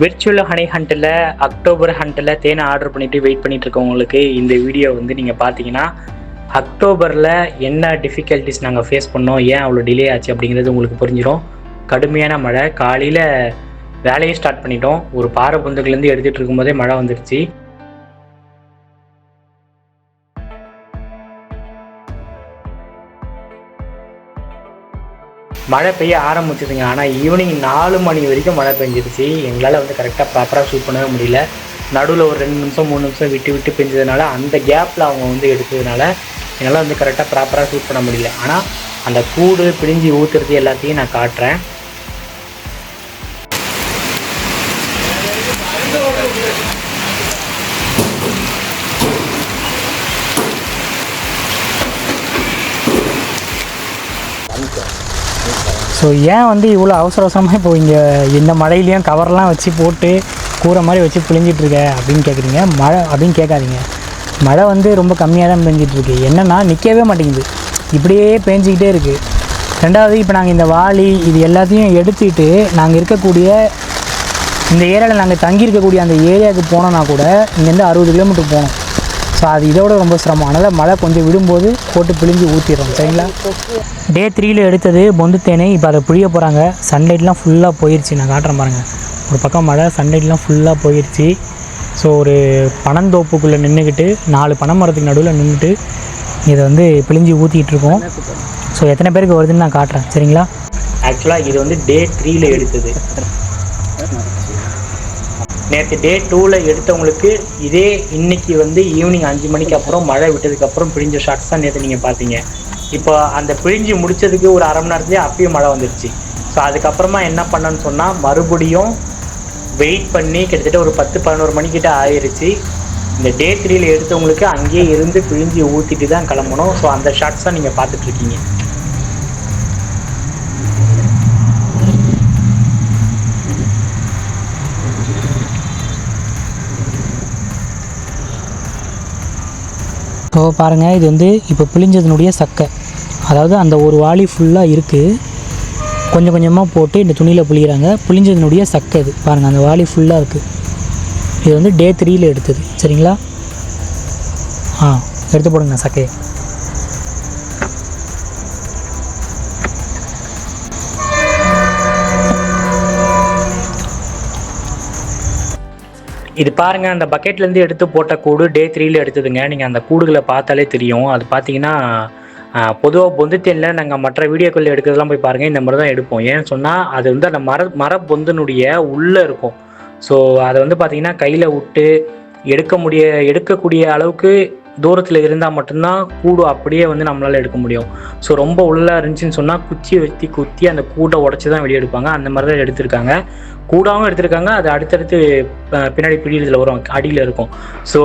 Virtual honey ஹண்ட்டில் October ஹண்ட்டில் தேனை ஆர்டர் பண்ணிட்டு வெயிட் பண்ணிட்டு இருக்கவங்களுக்கு இந்த வீடியோ வந்து நீங்கள் பார்த்தீங்கன்னா அக்டோபரில் என்ன டிஃபிகல்ட்டிஸ் நாங்கள் ஃபேஸ் பண்ணோம் ஏன் அவ்வளோ டிலே ஆச்சு அப்படிங்கிறது உங்களுக்கு புரிஞ்சிடும் கடுமையான மழை. காலையில் வேலையை ஸ்டார்ட் பண்ணிட்டோம். ஒரு பாறை புந்துக்குலேருந்து எடுத்துகிட்டு இருக்கும்போதே மழை வந்துடுச்சு மழை பெய்ய ஆரம்பிச்சதுங்க. ஆனால் ஈவினிங் நாலு மணி வரைக்கும் மழை பெஞ்சிருச்சு. எங்களால் வந்து கரெக்டாக ப்ராப்பராக ஷூட் பண்ணவே முடியல. நடுவில் ஒரு ரெண்டு நிமிஷம் மூணு நிமிஷம் விட்டு விட்டு பெஞ்சதுனால அந்த கேப்பில் அவங்க வந்து எடுத்ததுனால என்னால் வந்து கரெக்டாக ப்ராப்பராக ஷூட் பண்ண முடியல. ஆனால் அந்த கூடு பிழிஞ்சி ஊற்றுறது எல்லாத்தையும் நான் காட்டுறேன். ஸோ ஏன் வந்து இவ்வளோ அவசர அவசரமாக இப்போ இங்கே இந்த மழையிலையும் கவர்லாம் வச்சு போட்டு கூரை மாதிரி வச்சு பிழிஞ்சிகிட்டுருக்க அப்படின்னு கேட்குறீங்க மழை அப்படின்னு கேட்காதீங்க. மழை வந்து ரொம்ப கம்மியாக தான் பெஞ்சிட்ருக்கு என்னென்னா நிற்கவே மாட்டேங்குது. இப்படியே பேஞ்சிக்கிட்டே இருக்குது ரெண்டாவது இப்போ நாங்கள் இந்த வாளி இது எல்லாத்தையும் எடுத்துக்கிட்டு நாங்கள் இருக்கக்கூடிய இந்த ஏரியாவில் நாங்கள் தங்கியிருக்கக்கூடிய அந்த ஏரியாவுக்கு போனோன்னா கூட இங்கேருந்து அறுபது கிலோமீட்டர் போனோம் ஸோ அது இதோட ரொம்ப சிரமம். அதனால் மழை கொஞ்சம் விடும்போது போட்டு பிழிஞ்சு ஊற்றிடுறோம் சரிங்களா? டே த்ரீயில் எடுத்தது பொந்து தேனை. இப்போ அதை புழிய போகிறாங்க சன்லைட்லாம் ஃபுல்லாக போயிடுச்சு நான் காட்டுறேன் பாருங்கள் ஒரு பக்கம் மழை சன்லைட்லாம் ஃபுல்லாக போயிடுச்சு ஸோ ஒரு பனந்தோப்புக்குள்ளே நின்றுக்கிட்டு நாலு பனை மரத்துக்கு நடுவில் நின்றுட்டு இதை வந்து பிழிஞ்சு ஊற்றிக்கிட்டு இருக்கோம். ஸோ எத்தனை பேருக்கு வருதுன்னு நான் காட்டுறேன். சரிங்களா? ஆக்சுவலாக இது வந்து டே த்ரீயில் எடுத்தது. நேற்று டே டூவில் எடுத்தவங்களுக்கு இதே இன்னைக்கு வந்து ஈவினிங் அஞ்சு மணிக்கு அப்புறம் மழை விட்டதுக்கப்புறம் பிழிஞ்ச ஷார்ட்ஸ் தான் நேற்று நீங்கள் பார்த்தீங்க. இப்போ அந்த பிழிஞ்சு முடிச்சதுக்கு ஒரு அரை மணி நேரத்துலேயே அப்பயும் மழை வந்துருச்சு. ஸோ அதுக்கப்புறமா என்ன பண்ணேன்னு சொன்னால் மறுபடியும் வெயிட் பண்ணி கிட்டத்தட்ட ஒரு பத்து பதினோரு மணிக்கிட்ட ஆயிருச்சு. இந்த டே த்ரீயில் எடுத்தவங்களுக்கு அங்கேயே இருந்து பிழிஞ்சு ஊற்றிட்டு தான் கிளம்பணும். ஸோ அந்த ஷார்ட்ஸ் தான் நீங்கள் பார்த்துட்ருக்கீங்க ஸோ பாருங்கள் இது வந்து இப்போ பிழிஞ்சதுனுடைய சக்கை. அதாவது அந்த ஒரு வாளி ஃபுல்லாக இருக்குது கொஞ்சம் கொஞ்சமாக போட்டு இந்த துணியில் புளிகிறாங்க புளிஞ்சதுனுடைய சக்கை இது. பாருங்கள் அந்த வாளி ஃபுல்லாக இருக்குது இது வந்து டே த்ரீயில் எடுத்தது. சரிங்களா? ஆ எடுத்து போடுங்க சக்கையை. இது பாருங்க அந்த பக்கெட்லேருந்து எடுத்து போட்ட கூடு டே த்ரீல எடுத்ததுங்க. நீங்கள் அந்த கூடுகளை பார்த்தாலே தெரியும். அது பார்த்தீங்கன்னா பொதுவாக பொந்துத்தேனில் நாங்கள் மற்ற வீடியோக்கள் எடுக்கிறதெல்லாம் போய் பாருங்கள் இந்த மாதிரி தான் எடுப்போம். ஏன்னு சொன்னால் அது வந்து அந்த மர மர பொந்தனுடைய உள்ளே இருக்கும். ஸோ அதை வந்து பார்த்தீங்கன்னா கையில் விட்டு எடுக்க முடிய எடுக்கக்கூடிய அளவுக்கு தூரத்தில் இருந்தால் மட்டும்தான் கூடு அப்படியே வந்து நம்மளால் எடுக்க முடியும். ஸோ ரொம்ப உள்ளே இருந்துச்சுன்னு சொன்னால் குச்சியை வச்சு குத்தி அந்த கூட்டை உடச்சி தான் வெளியே எடுப்பாங்க. அந்த மாதிரி தான் எடுத்திருக்காங்க. கூடாவும் எடுத்திருக்காங்க. அது அடுத்தடுத்து பின்னாடி பிடியில் வரும். அடியில் இருக்கும். ஸோ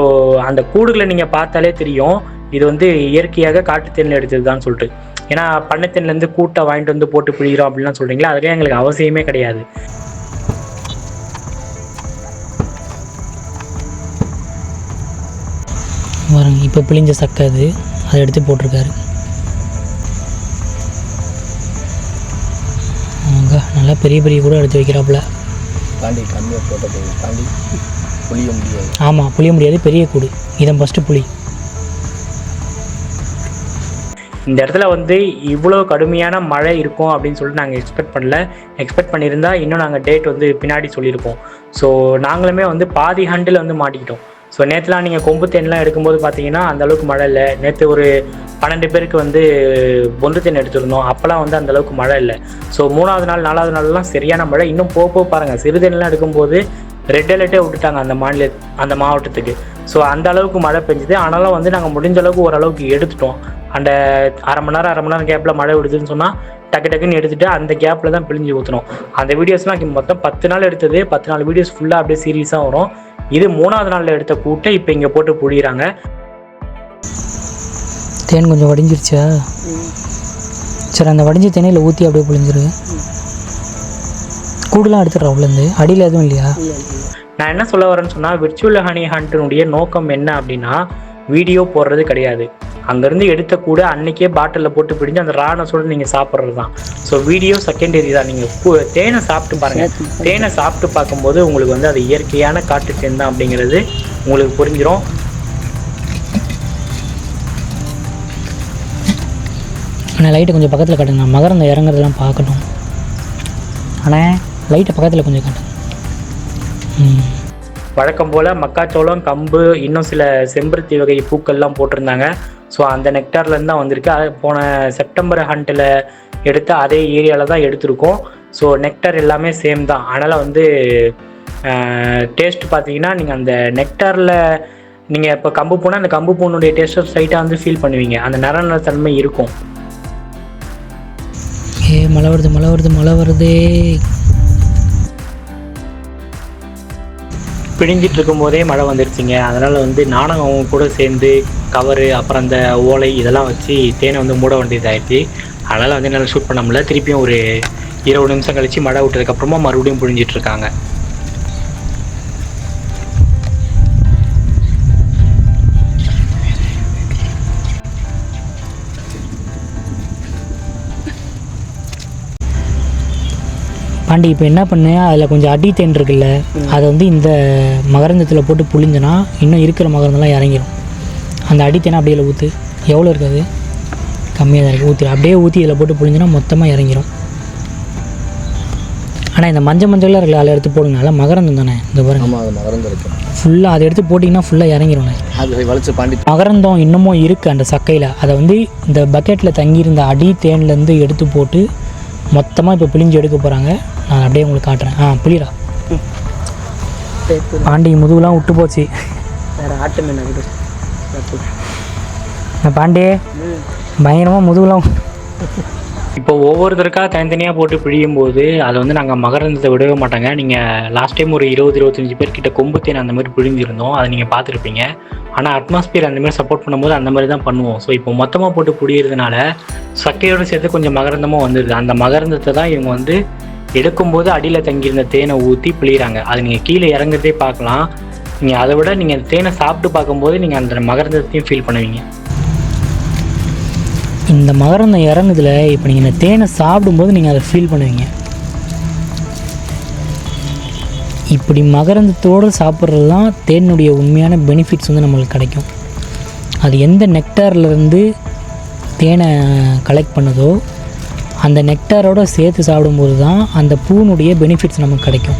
அந்த கூடுகளை நீங்கள் பார்த்தாலே தெரியும். இது வந்து இயற்கையாக காட்டுத்தேனில் எடுத்ததுதான் சொல்லிட்டு. ஏன்னா பண்ணத்தேன்லேருந்து கூட்டை வாங்கிட்டு வந்து போட்டு பிடிக்கிறோம் அப்படின்லாம் சொல்கிறீங்களா அதுலேயே எங்களுக்கு அவசியமே கிடையாது. இப்போ பிழிஞ்ச சக்கை அது அதை எடுத்து போட்டிருக்காரு. ஆங்க நல்லா பெரிய பெரிய கூட எடுத்து வைக்கிறாப்புல. தாண்டி கம்மியாக போட்டது தாண்டி புளிய முடியாது. ஆமாம் புளிய முடியாது பெரிய கூடு. இதை ஃபஸ்ட்டு புளி. இந்த இடத்துல வந்து இவ்வளோ கடுமையான மழை இருக்கும் அப்படின்னு சொல்லிட்டு நாங்கள் எக்ஸ்பெக்ட் பண்ணல. எக்ஸ்பெக்ட் பண்ணியிருந்தா இன்னும் நாங்கள் டேட் வந்து பின்னாடி சொல்லியிருப்போம். ஸோ நாங்களுமே வந்து பாதி ஹண்டில் வந்து மாட்டிக்கிட்டோம். ஸோ நேற்றுலாம் நீங்கள் கொம்பு தேன்லாம் எடுக்கும்போது பார்த்தீங்கன்னா அந்த அளவுக்கு மழை இல்லை. நேற்று ஒரு பன்னெண்டு பேருக்கு வந்து பொந்து தேன் எடுத்திருந்தோம். அப்போல்லாம் வந்து அந்த அளவுக்கு மழை இல்லை. ஸோ மூணாவது நாள் நாலாவது நாள்லாம் சரியான மழை. இன்னும் போக போக பாருங்கள் சிறுதேன்லாம் எடுக்கும்போது ரெட் அலர்ட்டே விட்டுட்டாங்க அந்த மாநில அந்த மாவட்டத்துக்கு. ஸோ அந்த அளவுக்கு மழை பெஞ்சுது. ஆனாலும் வந்து நாங்கள் முடிஞ்ச அளவுக்கு ஓரளவுக்கு எடுத்துட்டோம். அந்த அரை மணி நேரம் அரை மணி நேரம் கேப்பில் மழை விடுதுன்னு சொன்னால் டக்கு டக்குன்னு எடுத்துட்டு அந்த கேப்பில் தான் பிழிஞ்சு ஊற்றணும் அந்த வீடியோஸ்லாம் மொத்தம் பத்து நாள் எடுத்தது. பத்து நாள் வீடியோஸ் ஃபுல்லாக அப்படியே சீரியஸாக வரும். இது மூணாவது நாளில் எடுத்த கூட்டை இப்போ இங்கே போட்டு புழியிறாங்க. தேன் கொஞ்சம் வடிஞ்சிருச்சா? சரி அந்த வடிஞ்ச தேனையில் ஊற்றி அப்படியே புழிஞ்சிரு. கூடுலாம் எடுத்துடுறா உள்ளேருந்து அடியில் எதுவும் இல்லையா? நான் என்ன சொல்ல வரேன்னு சொன்னால் விர்ச்சுவல் ஹனி ஹண்ட்டினுடைய நோக்கம் என்ன அப்படின்னா வீடியோ போடுறது கிடையாது. அங்கேருந்து எடுத்த கூட அன்னைக்கே பாட்டிலில் போட்டு பிடிஞ்சு அந்த ராணஸோட நீங்கள் சாப்பிட்றது தான் ஸோ வீடியோ செகண்டரி தான். நீங்கள் தேனை சாப்பிட்டு பாருங்கள் தேனை சாப்பிட்டு பார்க்கும்போது உங்களுக்கு வந்து அது இயற்கையான காட்டு தேன் தான் அப்படிங்கிறது உங்களுக்கு புரிஞ்சிடும் ஆனால் லைட்டை கொஞ்சம் பக்கத்தில் காட்டுங்க. மகரந்த இறங்குறதெல்லாம் பார்க்கணும். ஆனால் லைட்டை பக்கத்தில் கொஞ்சம் காட்டுங்க ம். வழக்கம் போல் மக்காச்சோளம் கம்பு இன்னும் சில செம்பருத்தி வகை பூக்கள்லாம் போட்டிருந்தாங்க. ஸோ அந்த நெக்டார்லேருந்து தான் வந்திருக்கு. அது போன செப்டம்பர் ஹண்ட்டில் எடுத்து அதே ஏரியாவில் தான் எடுத்திருக்கோம். ஸோ நெக்டார் எல்லாமே சேம் தான். அதனால் வந்து டேஸ்ட் பார்த்தீங்கன்னா நீங்கள் அந்த நெக்டாரில் நீங்கள் இப்போ கம்பு போனால் அந்த கம்பு பூனுடைய டேஸ்ட்டை ஸ்ட்ரைட்டாக வந்து ஃபீல் பண்ணுவீங்க. அந்த நரநலத்தன்மை இருக்கும். ஏ மழை வருது மழை வருது மழை வருதே. பிழிஞ்சிட்டு இருக்கும்போதே மழை வந்துருச்சுங்க. அதனால் வந்து நானும் அவங்க கூட சேர்ந்து கவரு அப்புறம் அந்த ஓலை இதெல்லாம் வச்சு தேனை வந்து மூட வேண்டியதாகிடுச்சு அதனால் வந்து என்னால் ஷூட் பண்ண முடியல. திருப்பியும் ஒரு இருபது நிமிஷம் கழிச்சு மழை விட்டதுக்கப்புறமா மறுபடியும் பிழிஞ்சிட்டு பாண்டி இப்போ என்ன பண்ணு? அதில் கொஞ்சம் அடி தேன் இருக்குல்ல அதை வந்து இந்த மகரந்தத்தில் போட்டு புளிஞ்சனா இன்னும் இருக்கிற மகரந்தெல்லாம் இறங்கிரும். அந்த அடி தேனை அப்படியே ஊற்று எவ்வளோ இருக்காது கம்மியாக தான் இருக்குது ஊற்றி அப்படியே ஊற்றி இதில் போட்டு புளிஞ்சனா மொத்தமாக இறங்கிரும். ஆனால் இந்த மஞ்சள் மஞ்சள்லாம் இருக்குல்ல அதில் எடுத்து போடுங்க. நல்லா மகரந்தம் தானே? இந்த பாருங்க. ஆமாம் அது மகரந்து இருக்கு. ஃபுல்லாக அதை எடுத்து போட்டிங்கன்னா ஃபுல்லாக இறங்கிரும்ண்ணே அது. வலிச்சு பாண்டி மகரந்தம் இன்னமும் இருக்குது அந்த சக்கையில். அதை வந்து இந்த பக்கெட்டில் தங்கியிருந்த அடி தேன்லேருந்து எடுத்து போட்டு மொத்தமாக இப்போ பிழிஞ்சு எடுக்க போகிறாங்க நான் அப்படியே உங்களுக்கு காட்டுறேன். ஆ புளிரா பாண்டி முதுகுலாம் விட்டு போச்சு. வேறு ஆட்டு மீன் இந்த பாண்டி. பயங்கரமாக முதுகுலாம் இப்போ ஒவ்வொருத்தருக்கா தனித்தனியாக போட்டு பிழியும் போது அதை வந்து நாங்கள் மகரந்தத்தை விடவே மாட்டாங்க. நீங்கள் லாஸ்ட் டைம் ஒரு இருபது இருபத்தஞ்சி பேர்கிட்ட கொம்பு தேன் அந்த மாதிரி பிழிஞ்சிருந்தோம். அதை நீங்கள் பார்த்துருப்பீங்க. ஆனால் அட்மாஸ்பியர் அந்த மாதிரி சப்போர்ட் பண்ணும்போது அந்த மாதிரி தான் பண்ணுவோம். ஸோ இப்போ மொத்தமாக போட்டு புழியறதுனால சக்கையோடு சேர்த்து கொஞ்சம் மகரந்தமும் வந்துடுது. அந்த மகரந்தத்தை தான் இவங்க வந்து எடுக்கும்போது அடியில் தங்கியிருந்த தேனை ஊற்றி பிழிகிறாங்க அது நீங்கள் கீழே இறங்குறதே பார்க்கலாம். நீங்கள் அதை விட நீங்கள் தேனை சாப்பிட்டு பார்க்கும்போது நீங்கள் அந்த மகரந்தத்தையும் ஃபீல் பண்ணுவீங்க. இந்த மகரந்தம் இறங்குதுல இப்போ நீங்கள் இந்த தேனை சாப்பிடும்போது நீங்கள் அதை ஃபீல் பண்ணுவீங்க. இப்படி மகரந்தத்தோடு சாப்பிட்றது தான் தேனுடைய உண்மையான பெனிஃபிட்ஸ் வந்து நம்மளுக்கு கிடைக்கும். அது எந்த நெக்டார்லருந்து தேனை கலெக்ட் பண்ணதோ அந்த நெக்டாரோட சேர்த்து சாப்பிடும்போது தான் அந்த பூனுடைய பெனிஃபிட்ஸ் நமக்கு கிடைக்கும்.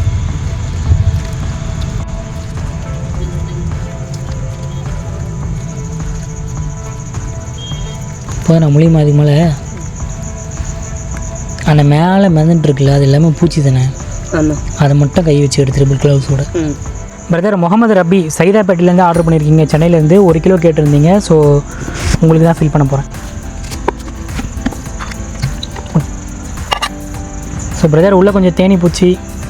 இப்போ நான் மூலியமாக அதுக்கு மேலே அந்த மேலே மிதந்துட்டு இருக்குல்ல அது எல்லாமே பூச்சி தானே? அதை மட்டும் கை வச்சு எடுத்துரு க்ளவுஸோட பிரதர் முகமது ரபி சைதாப்பேட்டிலேருந்து ஆர்டர் பண்ணியிருக்கீங்க. சென்னையிலேருந்து ஒரு கிலோ கேட்டிருந்தீங்க. ஸோ உங்களுக்கு தான் ஃபில் பண்ண போகிறேன் ஸோ பிரதர் உள்ளே கொஞ்சம் தேனி பூச்சி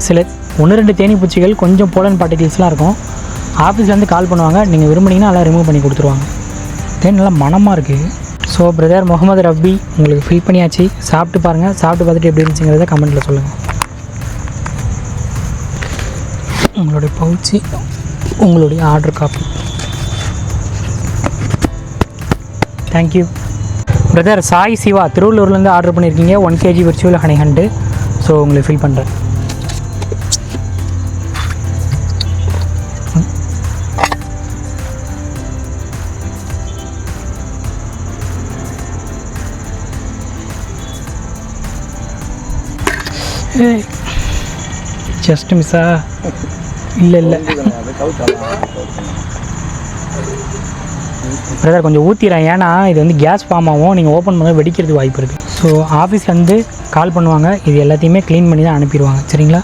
சில ஒன்று ரெண்டு தேனி பூச்சிகள் கொஞ்சம் போலன் பார்ட்டிகல்ஸ்லாம் இருக்கும். ஆஃபீஸ்லேருந்து கால் பண்ணுவாங்க. நீங்கள் விரும்புனீங்கன்னா எல்லாம் ரிமூவ் பண்ணி கொடுத்துருவாங்க. தேன் நல்லா மனமாக இருக்குது ஸோ பிரதர் முகமது ரப்பி உங்களுக்கு ஃபில் பண்ணியாச்சு. சாப்பிட்டு பாருங்கள் சாப்பிட்டு பார்த்துட்டு எப்படி இருந்துச்சுங்கிறத கமெண்ட்டில் சொல்லுங்கள் உங்களுடைய பவுச்சி உங்களுடைய order copy thank you brother Sai Siva திருவள்ளூர்லேருந்து order பண்ணியிருக்கீங்க one KG virtual honey hunt so உங்களை ஃபீல் பண்ணுறேன் ஜஸ்ட் மிஸ்ஸா இல்லை இல்லை. பிரதர் கொஞ்சம் ஊற்றிடுறேன் ஏன்னா இது வந்து கேஸ் ஃபார்ம் ஆகும். நீங்கள் ஓப்பன் பண்ண வெடிக்கிறதுக்கு வாய்ப்பு இருக்குது ஸோ ஆஃபீஸ்லேருந்து கால் பண்ணுவாங்க. இது எல்லாத்தையுமே க்ளீன் பண்ணி தான் அனுப்பிடுவாங்க. சரிங்களா?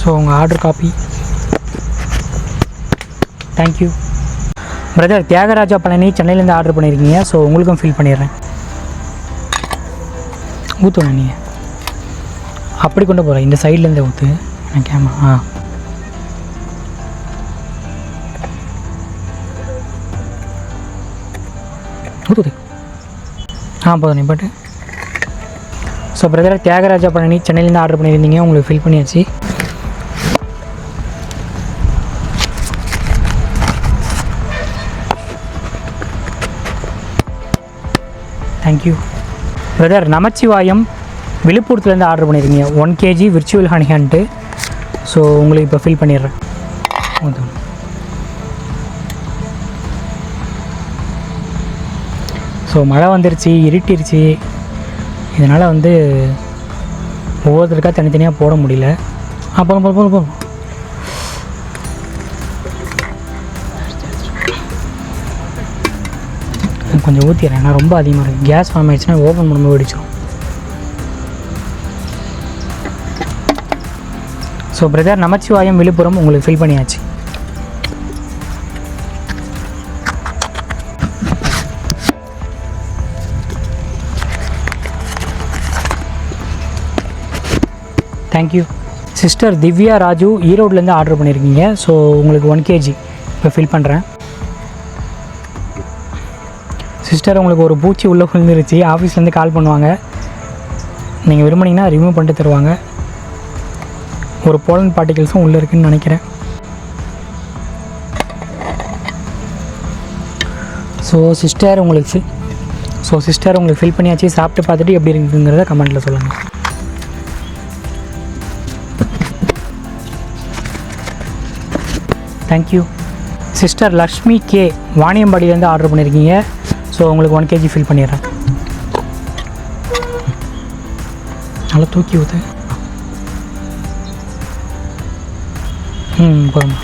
ஸோ உங்கள் order copy thank you brother Thiagaraja Palani சென்னையிலேருந்து ஆர்டர் பண்ணியிருக்கீங்க ஸோ உங்களுக்கும் ஃபில் பண்ணிடுறேன். ஊற்றுவேன் நீங்கள் அப்படி கொண்டு போகிறேன் இந்த சைட்லேருந்தே ஊற்று எனக்கு ஆ. ஊற்றுது ஆ போதும் நீ பாட்டு. ஸோ பிரதர் தியாகராஜா பழனி சென்னையிலேருந்து ஆர்டர் பண்ணியிருந்தீங்க உங்களுக்கு ஃபில் பண்ணியாச்சு. தேங்க்யூ பிரதர் நமச்சிவாயம் விழுப்புரத்துலேருந்து ஆர்டர் பண்ணியிருந்தீங்க. One KG virtual honey hunt so உங்களுக்கு இப்போ ஃபில் பண்ணிடுறேன். ஓகே ஸோ மழை வந்துருச்சு இருட்டிருச்சு. இதனால் வந்து ஒவ்வொருத்தருக்காக தனித்தனியாக போட முடியல. அப்புறம் போதும் போதும் போதும் கொஞ்சம் ஊற்றிடுறேன் ஏன்னா ரொம்ப அதிகமாக இருக்குது கேஸ் ஃபார்ம் ஆயிடுச்சுன்னா ஓப்பன் பண்ணும்போது வெடிச்சிடும் ஸோ பிரதர் நமச்சிவாயம் விழுப்புரம் உங்களுக்கு ஃபில் பண்ணியாச்சு. Thank you sister Divya Raju ஈரோட்லேருந்து order பண்ணியிருக்கீங்க ஸோ உங்களுக்கு ஒன் கேஜி இப்போ ஃபில் பண்ணுறேன் சிஸ்டர் உங்களுக்கு ஒரு பூச்சி உள்ளே விழுந்துருச்சு. ஆஃபீஸ்லேருந்து கால் பண்ணுவாங்க. நீங்கள் விரும்புனீங்கன்னா ரிமூவ் பண்ணிட்டு தருவாங்க. ஒரு போலன் பார்ட்டிகல்ஸும் உள்ளே இருக்குன்னு நினைக்கிறேன். ஸோ சிஸ்டர் உங்களுக்கு ஸோ சிஸ்டர் உங்களுக்கு ஃபில் பண்ணியாச்சு. சாப்பிட்டு பார்த்துட்டு எப்படி இருக்குங்கிறத கமெண்ட்டில் சொல்லுங்கள் thank you sister Lakshmi K வாணியம்பாடியிலேருந்து order பண்ணியிருக்கீங்க ஸோ உங்களுக்கு ஒன் கேஜி ஃபில் பண்ணிடுறேன். நல்லா தூக்கி ஊற்று ம் போதும்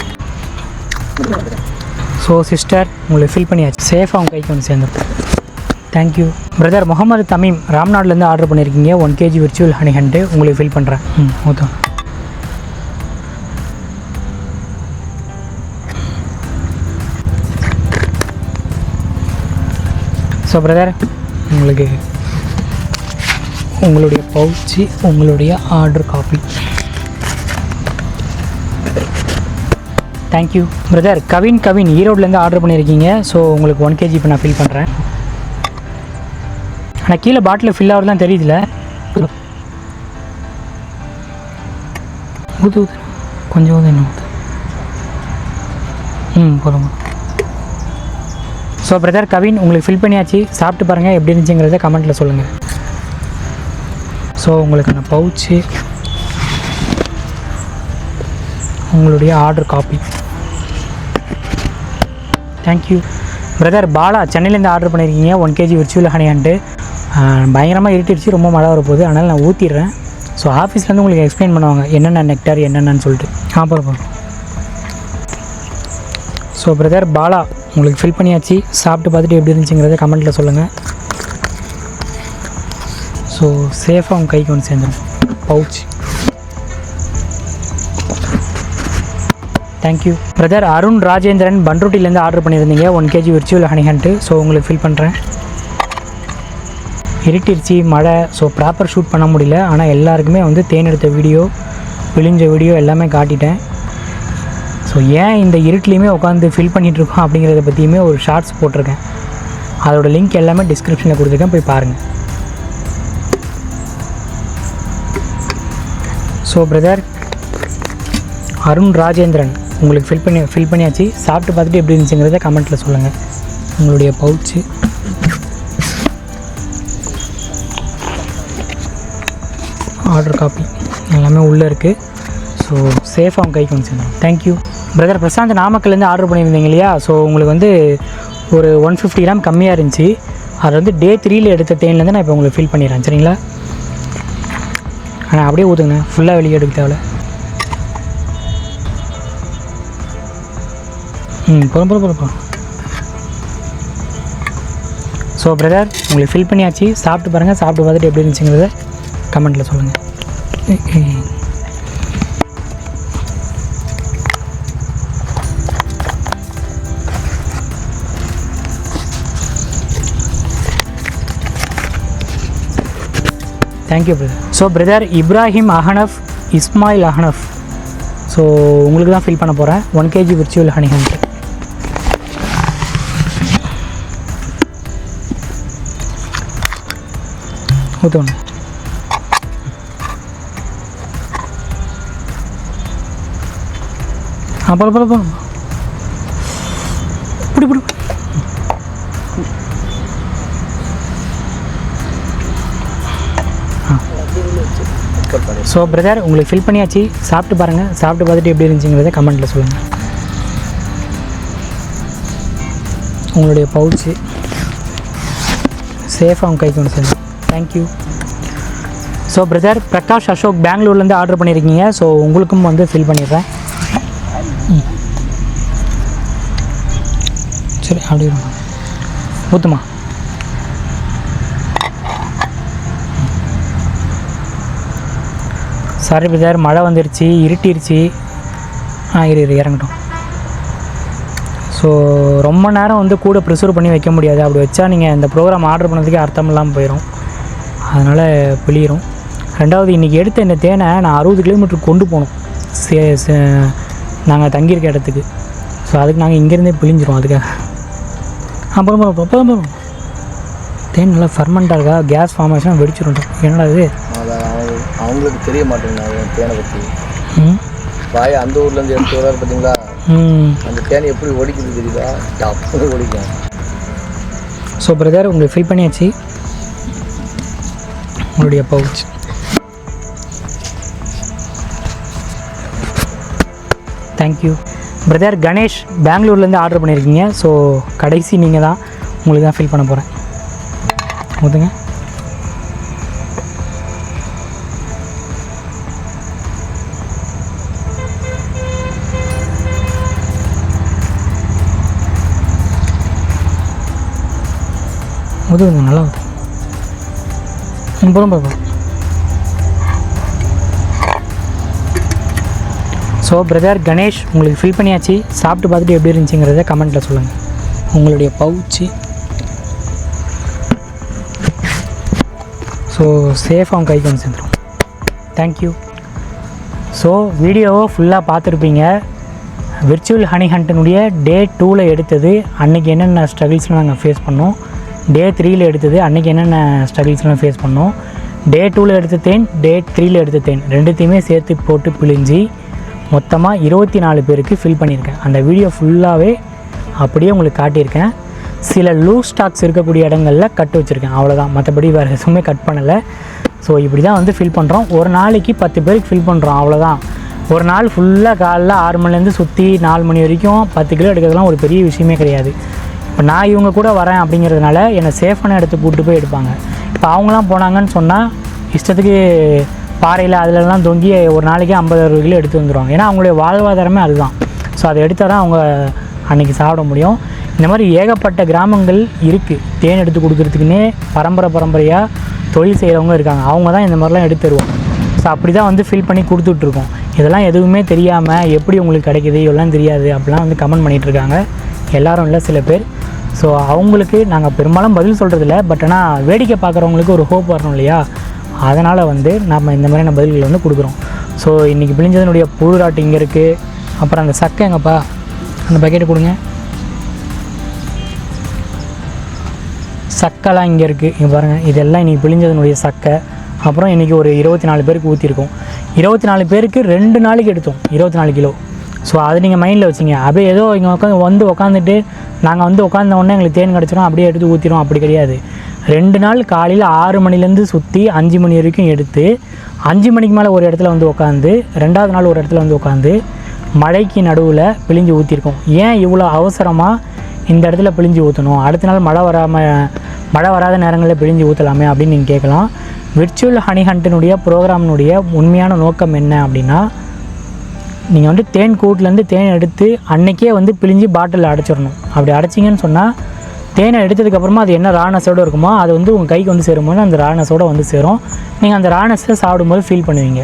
ஸோ சிஸ்டர் உங்களுக்கு ஃபில் பண்ணியாச்சு. சேஃபாக உங்கள் கைக்கு வந்து சேர்ந்துடும் thank you brother Mohammed Tamim ராம்நாட்லேருந்து order பண்ணியிருக்கீங்க one KG virtual honey hunt உங்களுக்கு ஃபில் பண்ணுறேன் ம் ஓகே ஸோ பிரதர் உங்களுக்கு உங்களுடைய பவுச்சு உங்களுடைய order copy thank you brother Kavin Kavin ஈரோட்லேருந்து order பண்ணியிருக்கீங்க ஸோ உங்களுக்கு ஒன் கேஜி இப்போ நான் ஃபில் பண்ணுறேன் ஆனால் கீழே பாட்டில் ஃபில் ஆகிறதுலாம் தெரியுதுல. ஊது ஊது. கொஞ்சம் ஊது என்ன ஊது. ம் போதும். ஸோ பிரதர் கவின் உங்களுக்கு ஃபில் பண்ணியாச்சு. சாப்பிட்டு பாருங்கள் எப்படி இருந்துச்சுங்கிறத கமெண்ட்டில் சொல்லுங்கள் ஸோ உங்களுக்கான பவுச்சு உங்களுடைய order copy thank you brother Bala சென்னையிலேருந்து ஆர்டர் பண்ணியிருக்கீங்க ஒன் கேஜி விர்ச்சுவல் ஹனியான்ட்டு பயங்கரமாக இருட்டிடுச்சு ரொம்ப மழை வரப்போகுது. அதனால் நான் ஊற்றிடுறேன் ஸோ ஆஃபீஸ்லேருந்து உங்களுக்கு எக்ஸ்பிளைன் பண்ணுவாங்க என்னென்ன நெக்டார் என்னென்னு சொல்லிட்டு. அப்புறம் ஸோ பிரதர் பாலா உங்களுக்கு ஃபில் பண்ணியாச்சு சாப்பிட்டு பார்த்துட்டு எப்படி இருந்துச்சுங்கிறத கமெண்ட்டில் சொல்லுங்கள் ஸோ சேஃபாக உங்கள் கைக்கு வந்து சேர்ந்துடும் pouch thank you brother Arun Rajendran பன்ருட்டிலேருந்து order பண்ணியிருந்தீங்க. One KG virtual honey hunt so உங்களுக்கு ஃபில் பண்ணுறேன் இருட்டிருச்சு மழை. ஸோ ப்ராப்பர் ஷூட் பண்ண முடியல. ஆனால் எல்லாருக்குமே வந்து தேன் எடுத்த வீடியோ விழிஞ்ச வீடியோ எல்லாமே காட்டிட்டேன். ஸோ ஏன் இந்த இருட்லேயுமே உட்காந்து ஃபில் பண்ணிகிட்ருக்கோம் அப்படிங்கிறத பற்றியுமே ஒரு ஷார்ட்ஸ் போட்டிருக்கேன். அதோட லிங்க் எல்லாமே டிஸ்கிரிப்ஷனில் கொடுத்துருக்கேன். போய் பாருங்கள் ஸோ பிரதர் அருண் ராஜேந்திரன் உங்களுக்கு ஃபில் பண்ணி ஃபில் பண்ணியாச்சு. சாப்பிட்டு பார்த்துட்டு எப்படி இருந்துச்சுங்கிறத கமெண்ட்டில் சொல்லுங்கள் உங்களுடைய பவுச்சு ஆர்டர் காப்பி எல்லாமே உள்ளே இருக்குது ஸோ சேஃபாக உங்கள் கைக்கு வந்து தேங்க்யூ பிரதர் பிரசாந்த் நாமக்கல்லேருந்து ஆர்டர் பண்ணியிருந்தீங்க இல்லையா? ஸோ உங்களுக்கு வந்து ஒரு ஒன் ஃபிஃப்டி கிராம் கம்மியாக இருந்துச்சு. அது வந்து டே த்ரீயில் எடுத்த தேன்லேருந்து நான் இப்போ உங்களுக்கு ஃபில் பண்ணிடுறேன் சரிங்களா? ஆனால் அப்படியே ஊற்றுங்க ஃபுல்லாக வெளியே எடுக்க தேவை ம் போதும் போதும் போதும் போதும். ஸோ பிரதர் உங்களுக்கு ஃபில் பண்ணியாச்சு. சாப்பிட்டு பாருங்கள் சாப்பிட்டு பார்த்துட்டு எப்படி இருந்துச்சுங்கிறத கமெண்ட்டில் சொல்லுங்கள் thank you brother so brother Ibrahim Ahnaf Ismail Ahnaf so உங்களுக்கு தான் ஃபில் பண்ண போகிறேன் one KG virtual honey hunt ஊற்றணும் ஆ போல போல போல பிடி பிடி. ஸோ பிரதர் உங்களுக்கு ஃபில் பண்ணியாச்சு. சாப்பிட்டு பாருங்கள் சாப்பிட்டு பார்த்துட்டு எப்படி இருந்துச்சுங்கிறத கமெண்ட்டில் சொல்லுங்கள் உங்களுடைய பவுச்சு சேஃபாக உங்கள் கைக்கு ஒன்று சேர்ந்து thank you so brother Prakash Ashok பெங்களூர்லேருந்து ஆர்டர் பண்ணியிருக்கீங்க ஸோ உங்களுக்கும் வந்து ஃபில் பண்ணிடுறேன். சரி அப்படி இருங்க. ஊற்றுமா சாரி பிரதர் மழை வந்துருச்சு இருட்டிருச்சு. ஆ இரு இரு இறங்கட்டும். ஸோ ரொம்ப நேரம் வந்து கூட ப்ரிசர்வ் பண்ணி வைக்க முடியாது. அப்படி வச்சா நீங்கள் இந்த ப்ரோக்ராம் ஆர்டர் பண்ணதுக்கே அர்த்தம் இல்லாமல் போயிடும் அதனால் புளியிடும் ரெண்டாவது இன்றைக்கி எடுத்த இந்த தேனை நான் அறுபது கிலோமீட்டர் கொண்டு போகணும். சே நாங்கள் தங்கியிருக்க இடத்துக்கு. ஸோ அதுக்கு நாங்கள் இங்கேருந்தே பிழிஞ்சிரும் அதுக்காக. அப்புறம் அப்புறம் தேன் நல்லா ஃபர்மெண்ட்டாக இருக்கா? கேஸ் ஃபார்மேஷன் வெடிச்சிரும் என்னடா இது? அவங்களுக்கு தெரிய மாட்டேங்குது தேனை பற்றி பாய் அந்த ஊர்லேருந்து எடுத்து வராரு பார்த்தீங்களா ம். அந்த தேன் எப்படி ஒடிக்குது தெரியுதா? டப்புன்னு ஒடிக்கும். ஸோ பிரதர் உங்களுக்கு ஃபில் பண்ணியாச்சு? உங்களுடைய பவுச் தேங்க்யூ பிரதர் கணேஷ் பெங்களூர்லேருந்து ஆர்டர் பண்ணியிருக்கீங்க ஸோ கடைசி நீங்கள் தான் உங்களுக்கு தான் ஃபில் பண்ண போகிறேன் ஊற்றுங்க கொஞ்சம் நல்லா இருக்கும் ம் ஸோ பிரதர் கணேஷ் உங்களுக்கு ஃபில் பண்ணியாச்சு. சாப்பிட்டு பார்த்துட்டு எப்படி இருந்துச்சுங்கிறத கமெண்ட்டில் சொல்லுங்கள் உங்களுடைய பவுச்சு. ஸோ சேஃபாக அவங்க கைக்கு வந்து சேர்ந்துடும் தேங்க்யூ ஸோ வீடியோவை ஃபுல்லாக பார்த்துருப்பீங்க. விர்ச்சுவல் ஹனி ஹண்ட்டினுடைய டே டூவில் எடுத்தது. அன்றைக்கி என்னென்ன ஸ்ட்ரகிள்ஸ்லாம் நாங்கள் ஃபேஸ் பண்ணோம். டே த்ரீயில் எடுத்தது அன்றைக்கி என்னென்ன ஸ்ட்ரகிள்ஸ்லாம் ஃபேஸ் பண்ணோம்? டே டூவில் எடுத்த தேன் டே த்ரீயில் எடுத்த தேன். ரெண்டுத்தையுமே சேர்த்து போட்டு பிழிஞ்சி மொத்தமாக இருபத்தி நாலு பேருக்கு ஃபில் பண்ணியிருக்கேன். அந்த வீடியோ ஃபுல்லாகவே அப்படியே உங்களுக்கு காட்டியிருக்கேன். சில லூஸ் ஸ்டாக்ஸ் இருக்கக்கூடிய இடங்களில் கட் வச்சுருக்கேன். அவ்வளோதான் மற்றபடி வேறு எதுவுமே கட் பண்ணலை. ஸோ இப்படி தான் வந்து ஃபில் பண்ணுறோம் ஒரு நாளைக்கு பத்து பேருக்கு ஃபில் பண்ணுறோம் அவ்வளோதான் ஒரு நாள் ஃபுல்லாக காலைல ஆறு மணிலேருந்து சுற்றி நாலு மணி வரைக்கும் பத்து கிலோ எடுக்கிறதுலாம் ஒரு பெரிய விஷயமே கிடையாது. இப்போ நான் இவங்க கூட வரேன் அப்படிங்கிறதுனால என்னை சேஃபான இடத்துக்கு கூப்பிட்டு போய் எடுப்பாங்க. இப்போ அவங்களாம் போனாங்கன்னு சொன்னால் இஷ்டத்துக்கு பாறையில் அதிலலாம் தொங்கி ஒரு நாளைக்கு ஐம்பது அறுபது கிலோ எடுத்து வந்துடுவாங்க ஏன்னா அவங்களுடைய வாழ்வாதாரமே அதுதான். ஸோ அதை எடுத்தால் தான் அவங்க அன்றைக்கி சாப்பிட முடியும். இந்த மாதிரி ஏகப்பட்ட கிராமங்கள் இருக்குது தேன் எடுத்து கொடுக்குறதுக்குன்னே பரம்பரை பரம்பரையாக தொழில் செய்கிறவங்க இருக்காங்க. அவங்க தான் இந்த மாதிரிலாம் எடுத்து தருவோம் ஸோ அப்படி தான் வந்து ஃபில் பண்ணி கொடுத்துட்ருக்கோம். இதெல்லாம் எதுவுமே தெரியாமல் எப்படி உங்களுக்கு கிடைக்கிது இதெல்லாம் தெரியாது அப்படிலாம் வந்து கமெண்ட் பண்ணிகிட்டு இருக்காங்க இல்லை சில பேர். ஸோ அவங்களுக்கு நாங்கள் பெரும்பாலும் பதில் சொல்கிறதில்ல பட் ஆனால் வேடிக்கை பார்க்குறவங்களுக்கு ஒரு ஹோப் வரணும் இல்லையா? அதனால் வந்து நம்ம இந்த மாதிரியான பதில்கள் வந்து கொடுக்குறோம். ஸோ இன்றைக்கி பிழிஞ்சதனுடைய புழுராட்டு இங்கே இருக்குது அப்புறம் அந்த சக்கை எங்கப்பா? அந்த பக்கெட்டு கொடுங்க. சக்கைலாம் இங்கே இருக்குது இங்கே பாருங்கள் இதெல்லாம் இன்றைக்கி பிழிஞ்சதனுடைய சக்கை. அப்புறம் இன்றைக்கி ஒரு இருபத்தி நாலு பேருக்கு ஊற்றிருக்கோம் இருபத்தி நாலு பேருக்கு ரெண்டு நாளைக்கு எடுத்தோம் இருபத்தி நாலு கிலோ. ஸோ அதை நீங்கள் மைண்டில் வச்சிங்க. அப்படியே ஏதோ இங்கே உட்காந்து வந்து உட்காந்துட்டு நாங்கள் வந்து உட்காந்த உடனே எங்களுக்கு தேன் கிடச்சிரும் அப்படியே எடுத்து ஊற்றிடும் அப்படி கிடையாது. ரெண்டு நாள் காலையில் ஆறு மணிலேருந்து சுற்றி அஞ்சு மணி வரைக்கும் எடுத்து அஞ்சு மணிக்கு மேலே ஒரு இடத்துல வந்து உட்காந்து ரெண்டாவது நாள் ஒரு இடத்துல வந்து உட்காந்து மழைக்கு நடுவில் பிழிஞ்சு ஊற்றிருக்கோம் ஏன் இவ்வளோ அவசரமாக இந்த இடத்துல பிழிஞ்சு ஊற்றணும் அடுத்த நாள் மழை வராமல் மழை வராத நேரங்களில் பிழிஞ்சு ஊற்றலாமே அப்படின்னு நீங்கள் கேட்கலாம். விர்ச்சுவல் ஹனி ஹண்ட்டினுடைய ப்ரோக்ராம்னுடைய உண்மையான நோக்கம் என்ன அப்படின்னா நீங்கள் வந்து தேன் கூட்டிலேருந்து தேன் எடுத்து அன்னைக்கே வந்து பிழிஞ்சு பாட்டிலில் அடைச்சிடணும். அப்படி அடைச்சிங்கன்னு சொன்னால் தேனை எடுத்ததுக்கப்புறமா அது என்ன ராணஸோடு இருக்குமோ அது வந்து உங்கள் கைக்கு வந்து சேரும்போது அந்த ராணஸோடு வந்து சேரும். நீங்கள் அந்த ராணஸை சாப்பிடும்போது ஃபீல் பண்ணுவீங்க.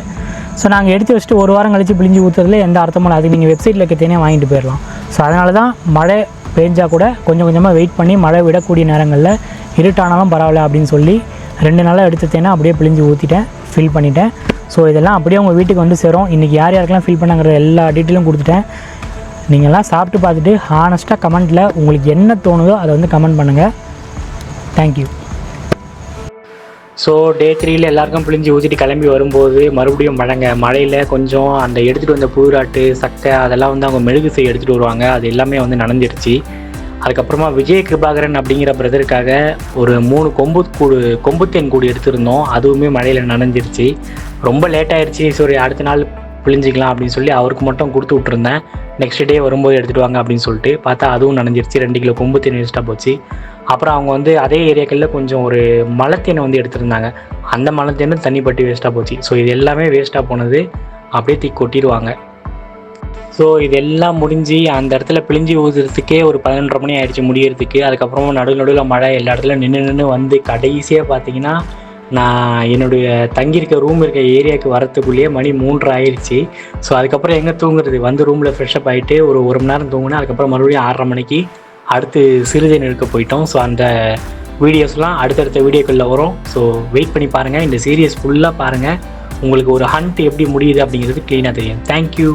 ஸோ நாங்கள் எடுத்து வச்சுட்டு ஒரு வாரம் கழித்து பிழிஞ்சு ஊற்றுறதுல எந்த அர்த்தமும் இல்லை. அது நீங்கள் வெப்சைட்டில் இருக்க தேனே வாங்கிட்டு போயிடலாம். ஸோ அதனால தான் மழை பெஞ்சால் கூட கொஞ்சம் கொஞ்சமாக வெயிட் பண்ணி மழை விடக்கூடிய நேரங்களில் இருட்டானாலும் பரவாயில்ல அப்படின்னு சொல்லி ரெண்டு நாளாக எடுத்த தேனை அப்படியே பிழிஞ்சு ஊற்றிட்டேன் ஃபில் பண்ணிட்டேன். ஸோ இதெல்லாம் அப்படியே உங்கள் வீட்டுக்கு வந்து சேரும். இன்றைக்கி யார் யாருக்கெல்லாம் ஃபில் பண்ணாங்கிற எல்லா டீட்டெயிலும் கொடுத்துட்டேன். நீங்கள்லாம் சாப்பிட்டு பார்த்துட்டு ஹானஸ்ட்டாக கமெண்ட்டில் உங்களுக்கு என்ன தோணுதோ அதை வந்து கமெண்ட் பண்ணுங்கள் தேங்க்யூ ஸோ டே த்ரீல எல்லாருக்கும் பிழிஞ்சு ஊற்றிட்டு கிளம்பி வரும்போது மறுபடியும் மழைங்க மழையில் கொஞ்சம் அந்த எடுத்துகிட்டு வந்த பூராட்டு சக்கை அதெல்லாம் வந்து அவங்க மெழுகு செய்ய எடுத்துகிட்டு வருவாங்க. அது எல்லாமே வந்து நனைஞ்சிருச்சு. அதுக்கப்புறமா விஜய் கிருபாகரன் அப்படிங்கிற பிரதருக்காக ஒரு மூணு கொம்பு கூடு கொம்புத்தேன் கூடு எடுத்திருந்தோம். அதுவுமே மழையில் நனைஞ்சிருச்சு. ரொம்ப லேட் ஆயிடுச்சு சரி அடுத்த நாள் பிழிஞ்சிக்கலாம் அப்படின்னு சொல்லி அவருக்கு மட்டும் கொடுத்து விட்ருந்தேன் நெக்ஸ்ட் டே வரும்போது எடுத்துகிட்டு வாங்க அப்படின்னு சொல்லிட்டு பார்த்தா அதுவும் நனைஞ்சிருச்சு. ரெண்டு கிலோ கொம்பு தேன் வேஸ்ட்டாக போச்சு. அப்புறம் அவங்க வந்து அதே ஏரியாக்களில் கொஞ்சம் ஒரு மலத்தேனை வந்து எடுத்திருந்தாங்க. அந்த மலத்தேனும் தண்ணி பட்டி வேஸ்ட்டாக போச்சு. ஸோ இது எல்லாமே வேஸ்ட்டாக போனது. அப்படியே தூக்கி கொட்டிடுவாங்க. ஸோ இதெல்லாம் முடிஞ்சு அந்த இடத்துல பிழிஞ்சு ஊதுறதுக்கே ஒரு பதினொன்றரை மணி ஆயிடுச்சு முடியறதுக்கு. அதுக்கப்புறமா நடுவில் நடுவில் மழை எல்லா இடத்துல நின்று நின்று வந்து கடைசியாக பார்த்தீங்கன்னா நான் என்னுடைய தங்கியிருக்க ரூம் இருக்க ஏரியாவுக்கு வரத்துக்குள்ளேயே மணி மூன்றரை ஆயிடுச்சு. ஸோ அதுக்கப்புறம் எங்கே தூங்குறது? வந்து ரூமில் ஃப்ரெஷ்அப் ஆகிட்டு ஒரு ஒரு மணி நேரம் தூங்கினா அதுக்கப்புறம் மறுபடியும் ஆறரை மணிக்கு அடுத்து சிறுதேன் எடுக்க போயிட்டோம். ஸோ அந்த வீடியோஸ்லாம் அடுத்தடுத்த வீடியோக்களில் வரும். ஸோ வெயிட் பண்ணி பாருங்கள் இந்த சீரியஸ் ஃபுல்லாக பாருங்கள் உங்களுக்கு ஒரு ஹண்ட் எப்படி முடியுது அப்படிங்கிறது க்ளீனாக தெரியும். தேங்க்யூ